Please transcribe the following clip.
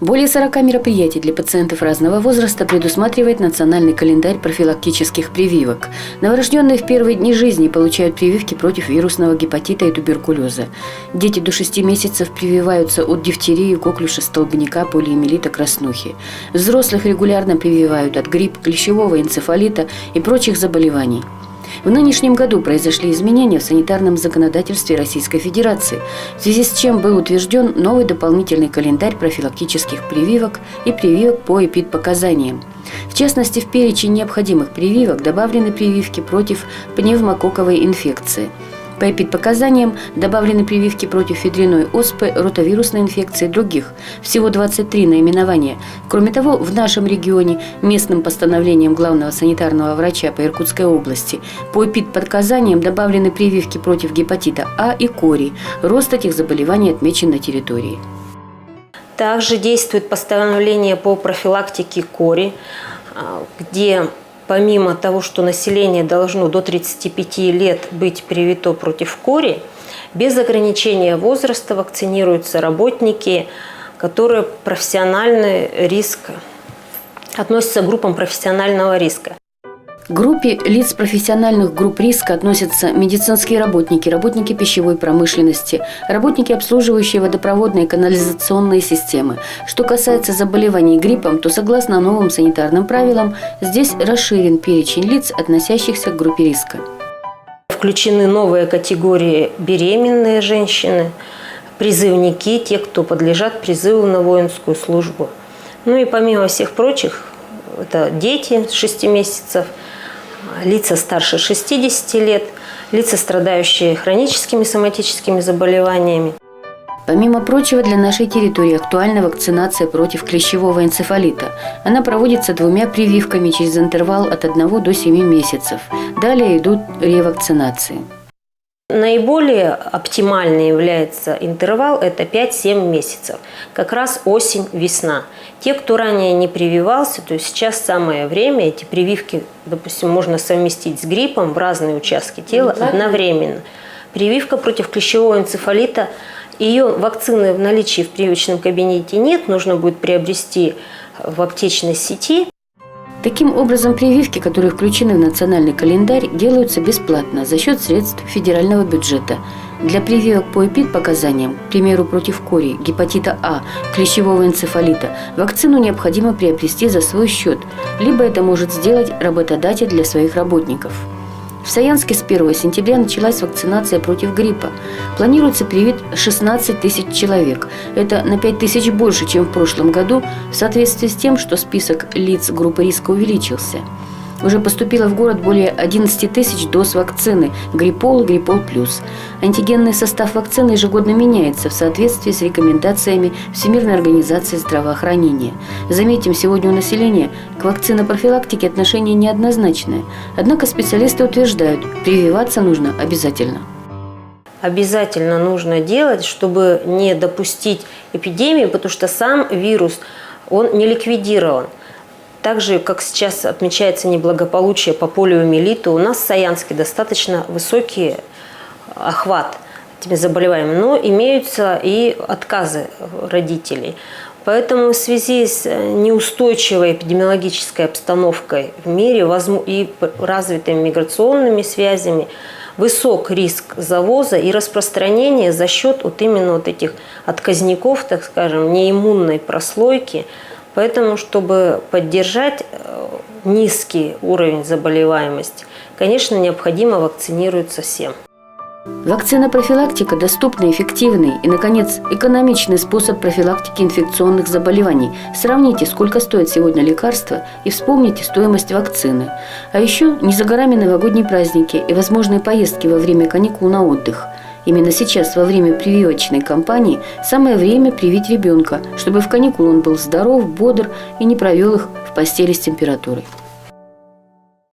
Более 40 мероприятий для пациентов разного возраста предусматривает национальный календарь профилактических прививок. Новорожденные в первые дни жизни получают прививки против вирусного гепатита и туберкулеза. Дети до 6 месяцев прививаются от дифтерии, коклюша, столбняка, полиэмилита, краснухи. Взрослых регулярно прививают от гриппа, клещевого энцефалита и прочих заболеваний. В нынешнем году произошли изменения в санитарном законодательстве Российской Федерации, в связи с чем был утвержден новый дополнительный календарь профилактических прививок и прививок по эпидпоказаниям. В частности, в перечень необходимых прививок добавлены прививки против пневмококковой инфекции – по эпидпоказаниям добавлены прививки против федриной оспы, ротавирусной инфекции и других. Всего 23 наименования. Кроме того, в нашем регионе местным постановлением главного санитарного врача по Иркутской области по эпидпоказаниям добавлены прививки против гепатита А и кори. Рост этих заболеваний отмечен на территории. Также действует постановление по профилактике кори, а, где помимо того, что население должно до 35 лет быть привито против кори, без ограничения возраста вакцинируются работники, которые профессиональный риск относятся к группам профессионального риска. Группе лиц профессиональных групп риска относятся медицинские работники, работники пищевой промышленности, работники, обслуживающие водопроводные и канализационные системы. Что касается заболеваний гриппом, то согласно новым санитарным правилам, здесь расширен перечень лиц, относящихся к группе риска. Включены новые категории беременные женщины, призывники, те, кто подлежат призыву на воинскую службу. Ну и помимо всех прочих, это дети с 6 месяцев – лица старше 60 лет, лица, страдающие хроническими соматическими заболеваниями. Помимо прочего, для нашей территории актуальна вакцинация против клещевого энцефалита. Она проводится двумя прививками через интервал от 1 до 7 месяцев. Далее идут ревакцинации. Наиболее оптимальный является интервал – это 5-7 месяцев. Как раз осень-весна. Те, кто ранее не прививался, то есть сейчас самое время, эти прививки, допустим, можно совместить с гриппом в разные участки тела одновременно. Прививка против клещевого энцефалита, ее вакцины в наличии в прививочном кабинете нет, нужно будет приобрести в аптечной сети. Таким образом, прививки, которые включены в национальный календарь, делаются бесплатно за счет средств федерального бюджета. Для прививок по ЭПИД-показаниям, к примеру, против кори, гепатита А, клещевого энцефалита, вакцину необходимо приобрести за свой счет, либо это может сделать работодатель для своих работников. В Саянске с 1 сентября началась вакцинация против гриппа. Планируется привить 16 тысяч человек. Это на 5 тысяч больше, чем в прошлом году, в соответствии с тем, что список лиц группы риска увеличился. Уже поступило в город более 11 тысяч доз вакцины «Гриппол» и «Гриппол плюс». Антигенный состав вакцины ежегодно меняется в соответствии с рекомендациями Всемирной организации здравоохранения. Заметим, сегодня у населения к вакцинопрофилактике отношение неоднозначное. Однако специалисты утверждают, прививаться нужно обязательно. Обязательно нужно делать, чтобы не допустить эпидемии, потому что сам вирус, он не ликвидирован. Так же, как сейчас отмечается неблагополучие по полиомиелиту, у нас в Саянске достаточно высокий охват этими заболеваниями, но имеются и отказы родителей. Поэтому в связи с неустойчивой эпидемиологической обстановкой в мире и развитыми миграционными связями высок риск завоза и распространения за счет вот именно вот этих отказников, так скажем, неиммунной прослойки – Поэтому, чтобы поддержать э, низкий уровень заболеваемости, конечно, необходимо вакцинироваться всем. Вакцина-профилактика – доступный, эффективный и, наконец, экономичный способ профилактики инфекционных заболеваний. Сравните, сколько стоит сегодня лекарство и вспомните стоимость вакцины. А еще не за горами новогодние праздники и возможные поездки во время каникул на отдых – Именно сейчас, во время прививочной кампании, самое время привить ребенка, чтобы в каникулы он был здоров, бодр и не провел их в постели с температурой.